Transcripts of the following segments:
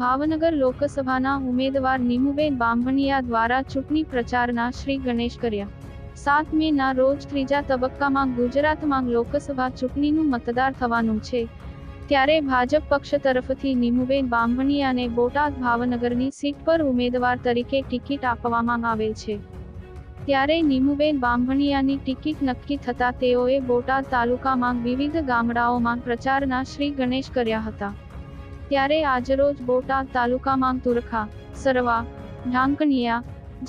ભાવનગર લોકસભાના ઉમેદવાર નિમુબેન બામણિયા દ્વારા ચૂંટણી પ્રચારના શ્રી ગણેશ કર્યા. સાત મે ના રોજ ત્રીજા તબક્કામાં ગુજરાતમાં લોકસભા ચૂંટણીનું મતદાર થવાનું છે. ત્યારે ભાજપ પક્ષ તરફથી નિમુબેન બામણિયાને બોટાદ ભાવનગરની સીટ પર ઉમેદવાર તરીકે ટિકિટ આપવામાં આવેલ છે. ત્યારે નિમુબેન બામણિયાની ટિકિટ નક્કી થતા તેઓએ બોટાદ તાલુકામાં વિવિધ ગામડાઓમાં પ્રચારના શ્રી ગણેશ કર્યા હતા. ત્યારે આજરોજ બોટાદ તાલુકામાં તુરખા સરવા ઢાંકણિયા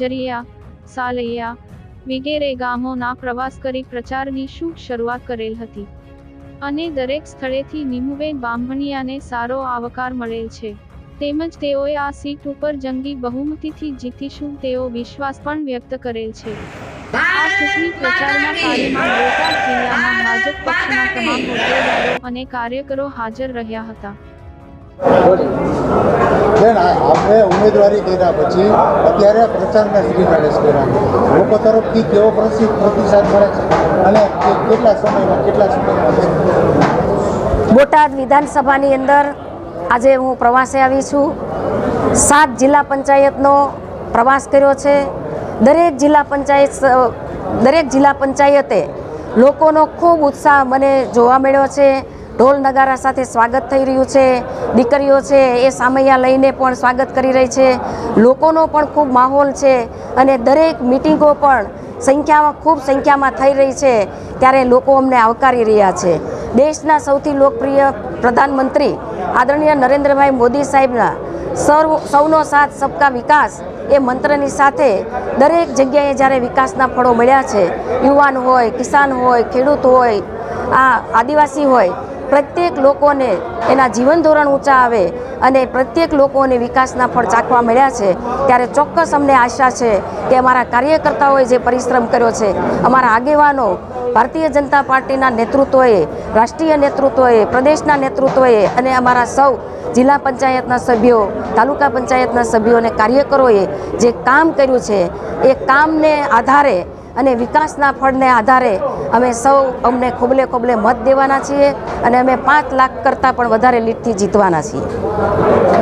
જરિયા સાલૈયા વગેરે ગામોના પ્રવાસ કરી પ્રચારની શુભ શરૂઆત કરેલ હતી. અને દરેક સ્થળેથી નિમુબેન બામણિયાને સારો આવકાર મળેલ છે. તેમજ તેઓએ આ સીટ ઉપર જંગી બહુમતીથી જીતીશું તેવો વિશ્વાસ પણ વ્યક્ત કરેલ છે. આ ચૂંટણી પ્રચારના કાર્યમાં બોટાદ જિલ્લામાં ભાજપ પક્ષના તમામ હોદ્દેદારો અને કાર્યકરો હાજર રહ્યા હતા. બેન આપણે ઉમેદવારી કર્યા પછી અત્યારે પ્રચારના શ્રી ગણેશ કર્યા લોકો તરફથી કેવો પ્રતિસાદ મળે છે? અને કેટલા સમયમાં કેટલા સમયમાં બોટાદ વિધાનસભાની અંદર આજે હું પ્રવાસે આવી છું. સાત જિલ્લા પંચાયતનો પ્રવાસ કર્યો છે. દરેક જિલ્લા પંચાયત દરેક જિલ્લા પંચાયતે લોકોનો ખૂબ ઉત્સાહ મને જોવા મળ્યો છે. ઢોલ નગારા સાથે સ્વાગત થઈ રહ્યું છે. દીકરીઓ છે, એ સામૈયા લઈને પણ સ્વાગત કરી રહી છે. લોકોનો પણ ખૂબ માહોલ છે અને દરેક મિટિંગો પણ સંખ્યામાં, ખૂબ સંખ્યામાં થઈ રહી છે ત્યારે લોકો અમને આવકારી રહ્યા છે. દેશના સૌથી લોકપ્રિય પ્રધાનમંત્રી આદરણીય નરેન્દ્રભાઈ મોદી સાહેબના સર્વ, સૌનો સાથ, સબકા વિકાસ એ મંત્રની સાથે દરેક જગ્યાએ જ્યારે વિકાસના ફળો મળ્યા છે, યુવાન હોય, કિસાન હોય, ખેડૂત હોય, આ આદિવાસી હોય પ્રત્યેક લોકોને એના જીવન ધોરણ ઊંચા આવે અને પ્રત્યેક લોકોને વિકાસના ફળ ચાખવા મળ્યા છે, ત્યારે ચોક્કસ અમને આશા છે કે અમારા કાર્યકર્તાઓએ જે પરિશ્રમ કર્યો છે, અમારા આગેવાનો ભારતીય જનતા પાર્ટીના નેતૃત્વએ, રાષ્ટ્રીય નેતૃત્વએ, પ્રદેશના નેતૃત્વએ અને અમારા સૌ જિલ્લા પંચાયતના સભ્યો, તાલુકા પંચાયતના સભ્યો અને કાર્યકરોએ જે કામ કર્યું છે, એ કામને આધારે અને વિકાસના ફળને આધારે અમે સૌ અમને ખોબલે ખોબલે મત દેવાના છીએ અને અમે પાંચ લાખ કરતાં પણ વધારે લીડથી જીતવાના છીએ.